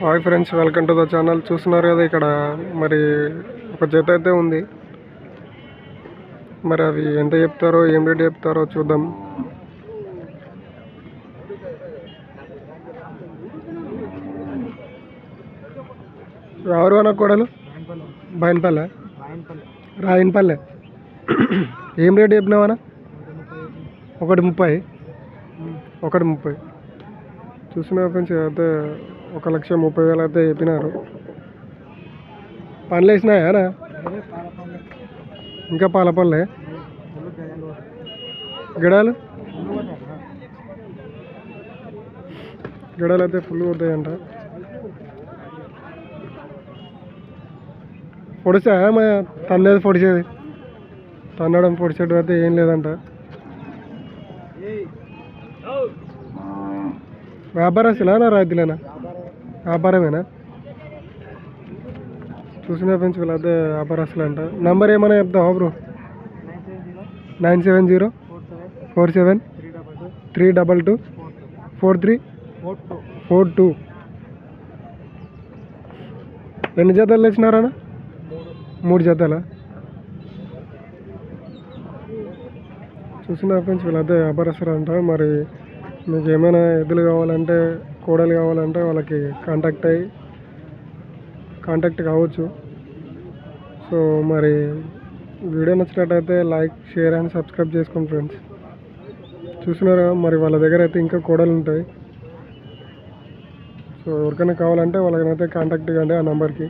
Hi friends welcome to the channel. చూస్తున్నారు కదా ఇక్కడ మరి ఒక జత అయితే ఉంది. మరి అవి ఎంత చెప్తారో ఏం రేట్ చెప్తారో చూద్దాం. ఎవరు అన్న కోడలు? రాయినపల్లె రాయనపల్లె. ఏం రేట్ చెప్పినావనా ఒకటి ముప్పై. ఒకటి ముప్పై. చూసిన ఫ్రెండ్స్ అయితే ఒక లక్ష ముప్పై వేలు అయితే చెప్పినారు. పనులు వేసినాయానా ఇంకా పాల పనులే గిడాలు? గిడాలు అయితే ఫుల్ పోతాయంట పొడిసా మా తన్నేది పొడిచేది? తన్నడం పొడిచేది అయితే ఏం లేదంట. వ్యాపారస్తులేనా రైతులేనా? వ్యాపారమేనా? చూసిన ఫ్రెండ్స్ అదే వ్యాపారస్తులు అంట నంబర్ ఏమైనా చెప్తావా bro? Nine seven zero four seven three double two four three four two. ఎన్ని జతలు తెచ్చినారా మూడు జతలా? చూసిన ఫ్రెండ్స్ అదే వ్యాపారస్తులు అంట మరి మీకు ఏమైనా ఎద్దులు కావాలంటే కోడలు కావాలంటే వాళ్ళకి కాంటాక్ట్ అయ్యి కాంటాక్ట్ కావచ్చు. సో మరి వీడియో నచ్చినట్టయితే లైక్ షేర్ అండ్ సబ్స్క్రైబ్ చేసుకోండి ఫ్రెండ్స్ చూసినారా? మరి వాళ్ళ దగ్గర అయితే ఇంకా కోడలు ఉంటాయి. సో ఎవరికైనా కావాలంటే వాళ్ళకైతే కాంటాక్ట్ ఇవ్వండి ఆ నెంబర్కి